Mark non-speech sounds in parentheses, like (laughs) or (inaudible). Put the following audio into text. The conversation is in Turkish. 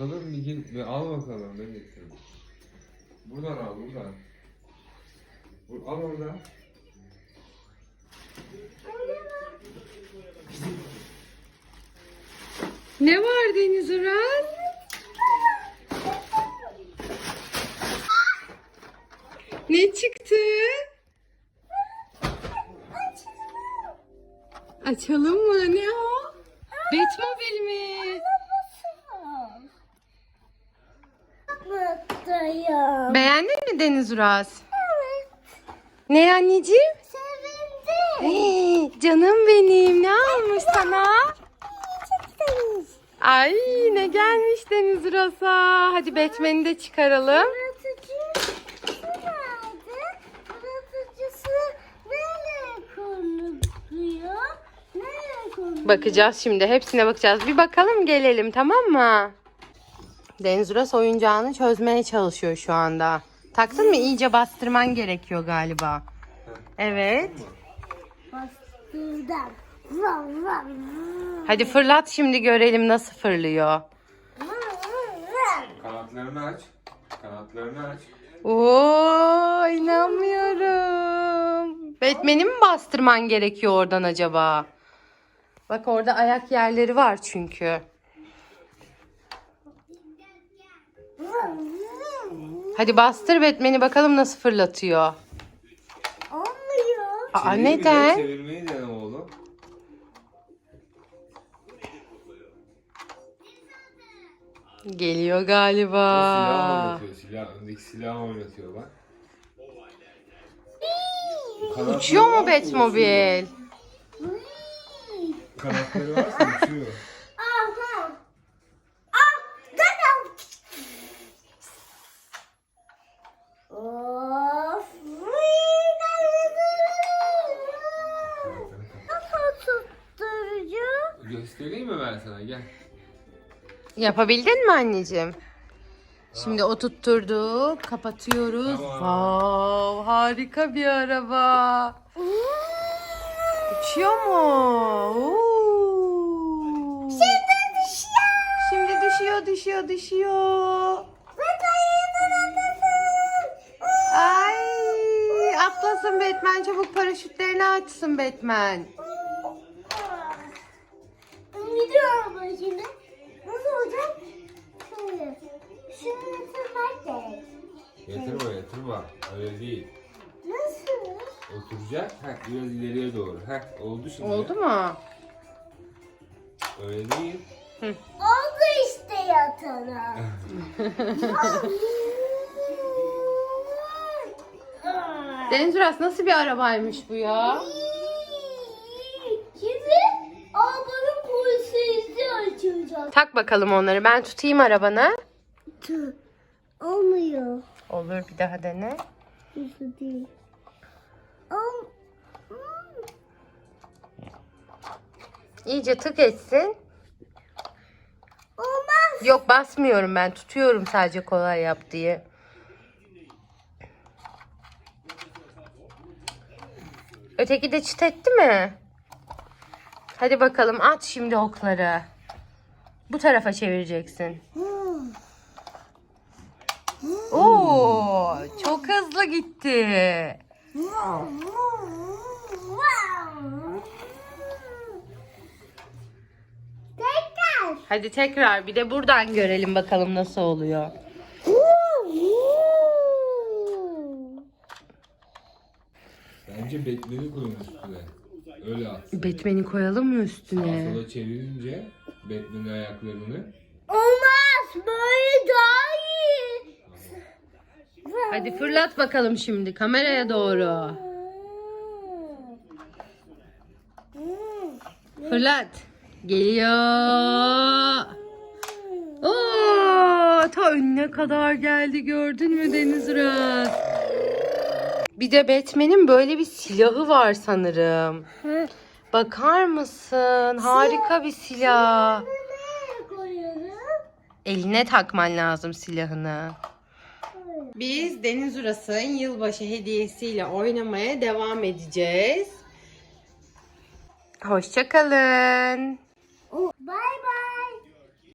Bakalım bir git ve al bakalım ne getirdin. Buradan al buradan. Bur- Al oradan. Ne var Deniz Uras? Ne çıktı? Açalım mı? Ne o? Batmobile mi? Mutluyum. Beğendin mi Deniz Uras? Ne anneciğim? Sevindim. Hey, canım benim. Ne almış sana? Ay ne gelmiş Deniz Uras'a. Hadi Batman'i de çıkaralım. Bakacağız şimdi. Hepsine bakacağız. Bir bakalım gelelim tamam mı? Deniz Uras oyuncağını çözmeye çalışıyor şu anda. Taktın mı? İyice bastırman gerekiyor galiba. Evet. Bastırdım. Hadi fırlat şimdi görelim nasıl fırlıyor. Kanatlarını aç. Kanatlarını aç. Oo inanmıyorum. Batman'i mi bastırman gerekiyor oradan acaba? Bak orada ayak yerleri var çünkü. Hadi bastır Batman'i bakalım nasıl fırlatıyor. Olmuyor. Aa Çevir bir de, neden? Çevirmeyi dene oğlum. Geliyor O silah galiba. oynatıyor. Silah, öndeki silah oynatıyor bak. Kanatları Uçuyor Batmobile? uçuyor. Kanatları varsa uçuyor. Göstereyim mi ben sana? Gel. Yapabildin mi anneciğim? Şimdi oturtturduk. Kapatıyoruz. Tamam. Wow, harika bir araba. Uçuyor mu? Oo. Şimdi düşüyor, düşüyor, düşüyor. Ay, atlasın Batman. Çabuk paraşütlerini açsın Batman. Biliyorum ama şimdi. Nasıl olacak? Şöyle. Şunu yatırmak gerek. Yatırma yatırma. Öyle değil. Nasıl? Oturacak. Heh, biraz ileriye doğru. Heh, oldu şimdi. Oldu mu? Öyle değil. Oldu işte yatalım. (laughs) Deniz Uras nasıl bir arabaymış bu ya? Tak bakalım onları. Ben tutayım arabanı. Tüh. Olmuyor. Olur bir daha dene. Nasıl değil? Ol... İyice tık etsin. Olmaz. Yok basmıyorum ben. Tutuyorum sadece kolay yap diye. Öteki de çıt etti mi? Hadi bakalım at şimdi okları. Tarafa çevireceksin. Oo, çok hızlı gitti. Tekrar. Hadi tekrar bir de buradan görelim bakalım nasıl oluyor. Bence Batman'i koyun üstüne. Öyle at. Batman'i koyalım mı Sağa üstüne? sola çevirince Batman'in ayaklarını Olmaz. Böyle daha iyi. Hadi fırlat bakalım şimdi kameraya doğru. Fırlat. Geliyor. Oo, ta önüne kadar geldi gördün mü Deniz Uras? Bir de Batman'in böyle bir silahı var sanırım. Bakar mısın? Harika bir silah. Eline takman lazım silahını. Biz Deniz Uras'ın yılbaşı hediyesiyle oynamaya devam edeceğiz. Hoşçakalın. Bye bye.